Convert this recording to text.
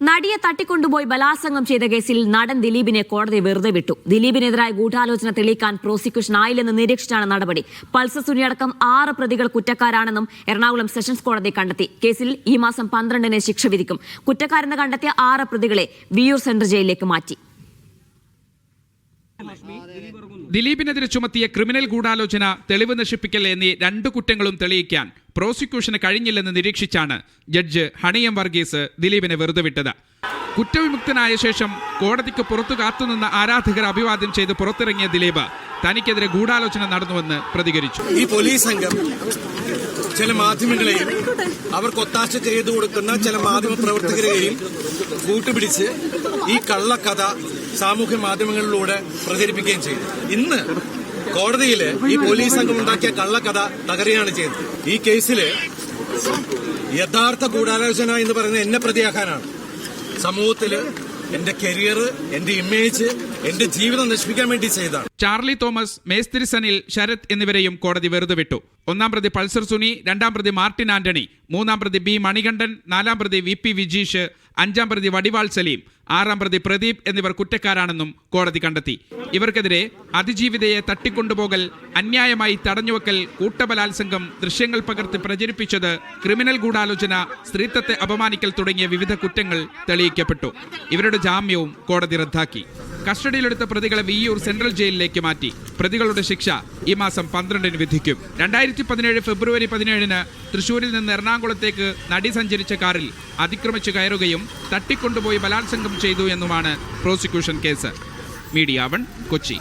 നടിയെ തട്ടിക്കൊണ്ടുപോയി ബലാത്സംഗം ചെയ്ത കേസിൽ നടൻ ദിലീപിനെ കോടതി വെറുതെ വിട്ടു. ദിലീപിനെതിരായ ഗൂഢാലോചന തെളിയിക്കാൻ പ്രോസിക്യൂഷൻ ആയില്ലെന്ന് നിരീക്ഷിച്ചാണ് നടപടി. പൾസർ സുനിയടക്കം ആറ് പ്രതികൾ കുറ്റക്കാരാണെന്നും എറണാകുളം സെഷൻസ് കോടതി കണ്ടെത്തി. കേസിൽ ഈ മാസം പന്ത്രണ്ടിന് ശിക്ഷ വിധിക്കും. കുറ്റക്കാരെന്ന് കണ്ടെത്തിയ ആറ് പ്രതികളെ വിയൂർ സെൻട്രൽ ജയിലിലേക്ക് മാറ്റി. ദിലീപിനെതിരെ ചുമത്തിയ ക്രിമിനൽ ഗൂഢാലോചന തെളിവ് നശിപ്പിക്കൽ എന്നീ രണ്ട് കുറ്റങ്ങളും തെളിയിക്കാൻ പ്രോസിക്യൂഷന് കഴിഞ്ഞില്ലെന്ന് നിരീക്ഷിച്ചാണ് ജഡ്ജ് ഹണിയം വർഗീസ് ദിലീപിനെ വെറുതെ വിട്ടത്. കുറ്റവിമുക്തനായ ശേഷം കോടതിക്ക് പുറത്തു കാത്തുനിന്ന ആരാധകർ അഭിവാദ്യം ചെയ്ത് പുറത്തിറങ്ങിയ ദിലീപ് തനിക്കെതിരെ ഗൂഢാലോചന നടന്നുവെന്ന് പ്രതികരിച്ചു. ഈ പോലീസ് സംഘം ചില മാധ്യമങ്ങളെയും അവർക്ക് ഒത്താശ ചെയ്തു കൊടുക്കുന്ന ചില മാധ്യമ പ്രവർത്തകരെയും കൂട്ടുപിടിച്ച് ഈ കള്ളക്കഥ സാമൂഹ്യ മാധ്യമങ്ങളിലൂടെ പ്രചരിപ്പിക്കുകയും ചെയ്തു. ഇന്ന് കോടതിയിൽ ഈ പോലീസ് സംഘം ഉണ്ടാക്കിയ കള്ളക്കഥ തകരുകയാണ് ചെയ്തത്. ഈ കേസിൽ യഥാർത്ഥ ഗൂഢാലോചന എന്ന് പറയുന്നത് എന്നെ പ്രതിയാക്കാനാണ്. സമൂഹത്തിൽ എന്റെ കരിയർ എന്റെ ഇമേജ് എന്റെ ജീവിതം നശിപ്പിക്കാൻ വേണ്ടി ചെയ്തതാണ്. ചാർലി തോമസ് മേസ്തിരി സനിൽ ശരത് എന്നിവരെയും കോടതി വെറുതെ വിട്ടു. ഒന്നാം പ്രതി പൾസർ സുനി രണ്ടാം പ്രതി മാർട്ടിൻ ആന്റണി മൂന്നാം പ്രതി ബി മണികണ്ഠൻ നാലാം പ്രതി വി പി വിജീഷ് അഞ്ചാം പ്രതി വടിവാൾ സലീം ആറാം പ്രതി പ്രദീപ് എന്നിവർ കുറ്റക്കാരാണെന്നും കോടതി കണ്ടെത്തി. ഇവർക്കെതിരെ അതിജീവിതയെ തട്ടിക്കൊണ്ടുപോകൽ അന്യായമായി തടഞ്ഞുവെക്കൽ കൂട്ടബലാത്സംഗം ദൃശ്യങ്ങൾ പകർത്തി പ്രചരിപ്പിച്ചത് ക്രിമിനൽ ഗൂഢാലോചന സ്ത്രീത്വത്തെ അപമാനിക്കൽ തുടങ്ങിയ വിവിധ കുറ്റങ്ങൾ തെളിയിക്കപ്പെട്ടു. ഇവരുടെ ജാമ്യവും കോടതി റദ്ദാക്കി. കസ്റ്റഡിയിലെടുത്ത പ്രതികളെ വിയ്യൂർ സെൻട്രൽ ജയിലിലേക്ക് മാറ്റി. പ്രതികളുടെ ശിക്ഷ ഈ മാസം പന്ത്രണ്ടിന് വിധിക്കും. രണ്ടായിരത്തി പതിനേഴ് ഫെബ്രുവരി പതിനേഴിന് തൃശൂരിൽ നിന്ന് എറണാകുളത്തേക്ക് നടി സഞ്ചരിച്ച കാറിൽ അതിക്രമിച്ചു കയറുകയും തട്ടിക്കൊണ്ടുപോയി ബലാത്സംഗം ചെയ്തു എന്നുമാണ് prosecution case. Media One Kochi.